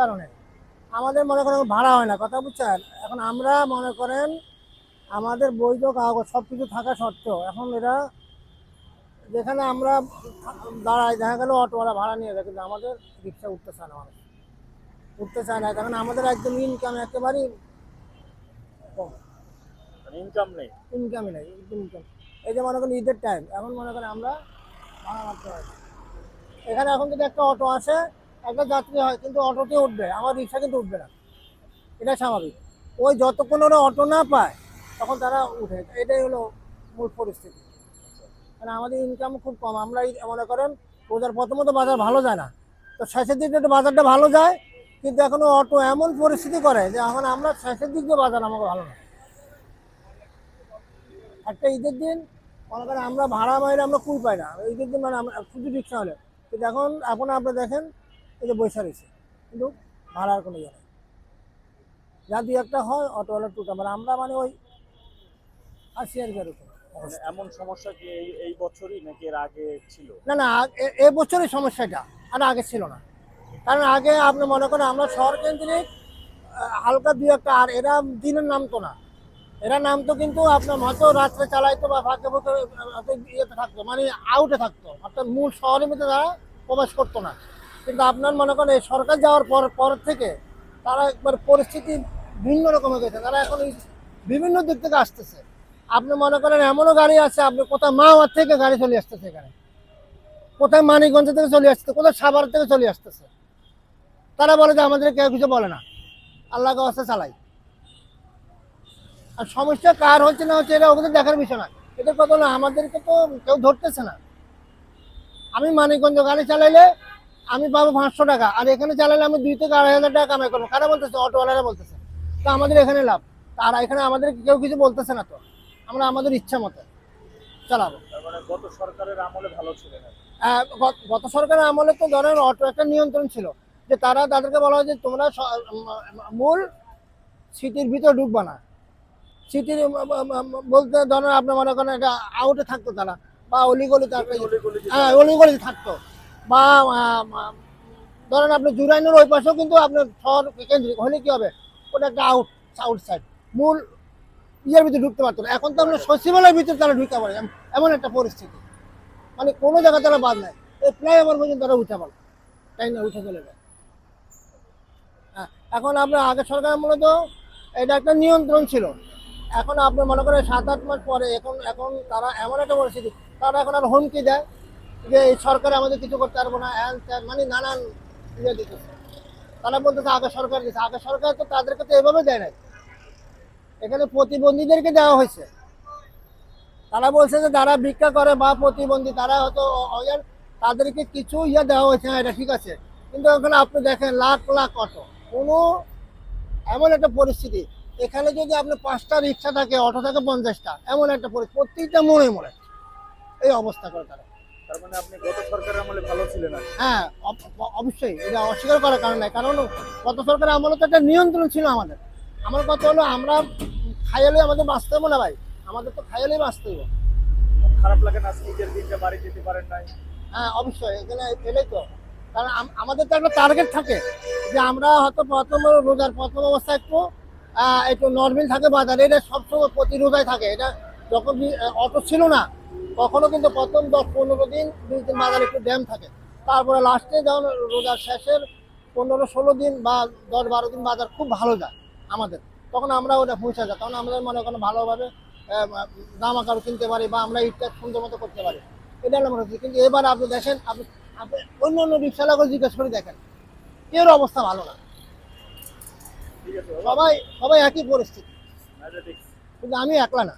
কারণে। আমাদের মনে করেন ভাড়া হয় না কথা বুঝছেন? এখন আমরা মনে করেন আমাদের বৈধ কাগজ সব কিছু থাকা সত্ত্বেও এখন এরা যেখানে আমরা দাঁড়াই দেখা গেল অটোওয়ালা ভাড়া নিয়ে যায় কিন্তু আমাদের রিক্সা উঠতে চায় না মানুষ। উঠতে চায় না তখন আমাদের একদম ইনকাম একেবারেই কম। ইনকাম নেই। ইনকামই নেই ইনকাম এই যে মনে করেন ঈদের টাইম এখন মনে করেন আমরা ভাড়া মারতে হয় এখানে এখন যদি একটা অটো আসে একটা যাত্রী হয়, কিন্তু অটোতে উঠবে, আমার রিক্সা কিন্তু উঠবে না। এটা স্বাভাবিক। ওই যতক্ষণ ওরা অটো না পায়, তখন তারা উঠে এটাই হলো মূল পরিস্থিতি। মানে আমাদের ইনকাম খুব কম। আমরা মনে করেন রোজার প্রথমত বাজার ভালো যায় না। তো শেষের দিকে একটু বাজারটা ভালো যায়, কিন্তু এখনও অটো এমন পরিস্থিতি করে যে এখন আমরা শেষের দিক দিয়ে বাজার আমাকে ভালো না। একটা ঈদের দিন, মনে করেন আমরা ভাড়া মাইলে আমরা কুল পাই না। ঈদের দিন মানে আমরা শুধু রিক্সা হলে। কিন্তু এখন এখন আপনি দেখেন এই যে বৈশা রয়েছে কিন্তু ভাড়ার কোনো ইয়ে নেই। যা দুই একটা হয় অটোওয়ালা টুকা মানে আমরা মানে ওই আশি এরকম মানে এমন সমস্যা কি এই এই বছরই নাকি এর আগে ছিল? না না আ- এ- এ সমস্যাটা আর আগে ছিল না। কারণ আগে আপনি মনে করেন আমরা শহর কেন্দ্রিক হালকা দুই একটা আর এরা দিনের নামতো না। এরা নামতো কিন্তু আপনার হয়তো রাত্রে চালাইতো বা ফাঁকে ফাঁকে ইয়েতে থাকতো মানে আউটে থাকতো। অর্থাৎ মূল শহরের মধ্যে তারা প্রবেশ করতো না। কিন্তু আপনার মনে করেন এই সরকার যাওয়ার পর পর থেকে তারা একবার পরিস্থিতি ভিন্ন রকম হয়ে গেছে তারা এখন বিভিন্ন দিক থেকে আসতেছে। আপনি মনে করেন এমনও গাড়ি আছে, আপনি কোথায় মাওয়ার থেকে গাড়ি চলে আসতেছে এখানে। কোথায় মানিকগঞ্জ থেকে চলে আসছে কোথায় সাভার থেকে চলে আসতেছে। তারা বলে যে আমাদের কেউ কিছু বলে না। আল্লাহকে অবস্থা চালাই। আর সমস্যা কার হচ্ছে না হচ্ছে এটা ওদের দেখার বিষয় না। এটা কথা না, আমাদেরকে তো কেউ ধরতেছে না। আমি মানিকগঞ্জ গাড়ি চালাইলে আমি পাবো পাঁচশো টাকা। আর এখানে চালালে আমি দুই থেকে আড়াই হাজার টাকা কামাই করব। কারা বলতেছে? অটোওয়ালারা বলতেছে। তো আমাদের এখানে লাভ। আর এখানে আমাদের কেউ কিছু বলতেছে না তো। আমরা আমাদের ইচ্ছা মতো চালাবো। মানে গত সরকারের আমলে ভালো ছিল গত- গত সরকারের আমলে তো ধরেন অটো একটা নিয়ন্ত্রণ ছিল। যে তারা তাদেরকে বলা হয় যে তোমরা মূল সিটির ভিতরে ঢুকবা না। সিটির বলতে ধরেন আপনি মনে করেন এটা আউটে থাকতো তারা। বা অলিগলি তার হ্যাঁ অলিগলি থাকতো। বা ধরেন আপনি জুরাইনের ওই পাশেও কিন্তু আপনার শহর কেন্দ্রিক হলে কি হবে? ওটা একটা আউট আউট সাইড মূল ইয়ের ভিতরে ঢুকতে পারতো না। এখন তো আমরা সচিবালয়ের ভিতরে তারা ঢুকতে পারে এমন একটা পরিস্থিতি। মানে কোনো জায়গায় তারা বাদ নাই। এই ফ্লাইওভার পর্যন্ত তারা উঠে পারে তাই না, উঠে চলে যায়। হ্যাঁ এখন আপনার আগে সরকার মূলত এটা একটা নিয়ন্ত্রণ ছিল। এখন আপনি মনে করেন সাত আট মাস পরে এখন এখন তারা এমন একটা পরিস্থিতি। তারা এখন আর হুমকি দেয়। যে এই সরকার আমাদের কিছু করতে পারব না হ্যান মানে নানান ইয়ে দিতেছে। তারা বলতেছে, আগে সরকার দিচ্ছে আগে সরকার তো তাদেরকে তো এভাবে দেয় নাই। এখানে প্রতিবন্ধীদেরকে দেওয়া হয়েছে। তারা বলছে যে, যারা ভিক্ষা করে বা প্রতিবন্ধী, তারা হয়তো তাদেরকে কিছু ইয়ে দেওয়া হয়েছে। হ্যাঁ এটা ঠিক আছে। কিন্তু ওখানে আপনি দেখেন, লাখ লাখ অটো। কোনো, এমন একটা পরিস্থিতি। এখানে যদি আপনি পাঁচটা রিক্সা থাকে, অটো থাকে পঞ্চাশটা, এমন একটা পরিস্থিতি প্রত্যেকটা মোড়ে মোড়ে। এই অবস্থা করে তারা। তার মানে আপনি গত সরকারের আমলে ভালো ছিলেন না হ্যাঁ অবশ্যই এটা অস্বীকার করার কারণ নাই। কারণ গত সরকারের আমলে তো একটা নিয়ন্ত্রণ ছিল আমাদের। আমার কথা হলো আমরা খাইলে আমাদের বাঁচতে হবে না ভাই। আমাদের তো খাইলেই বাঁচতে হবে খারাপ লাগে না ঈদের দিনটা বাড়ি যেতে পারেন নাই? হ্যাঁ অবশ্যই এখানে এলেই তো। কারণ আমাদের তো একটা টার্গেট থাকে যে আমরা হয়তো প্রথম রোজার প্রথম অবস্থায় একটু একটু নর্মাল থাকে বাজার। এটা সবসময় প্রতি রোজায় থাকে। এটা যখন অটো ছিল না তখনও কিন্তু প্রথম দশ পনেরো দিন দুই দিন বাজার একটু ড্যাম থাকে। তারপরে লাস্টে যখন রোজার শেষের পনেরো ষোলো দিন বা দশ বারো দিন বাজার খুব ভালো যায় আমাদের। তখন আমরা ওটা পৌঁছে যায় তখন আমাদের মনে করেন ভালোভাবে জামা কাপড় কিনতে পারি বা আমরা ঈদটা সুন্দর মতো করতে পারি। এটা হচ্ছে কিন্তু এবার আপনি দেখেন, আপনি আপনি অন্য অন্য রিক্সালাকে জিজ্ঞেস করে দেখেন। এর অবস্থা ভালো না। সবাই সবাই একই পরিস্থিতি। কিন্তু আমি একলা না।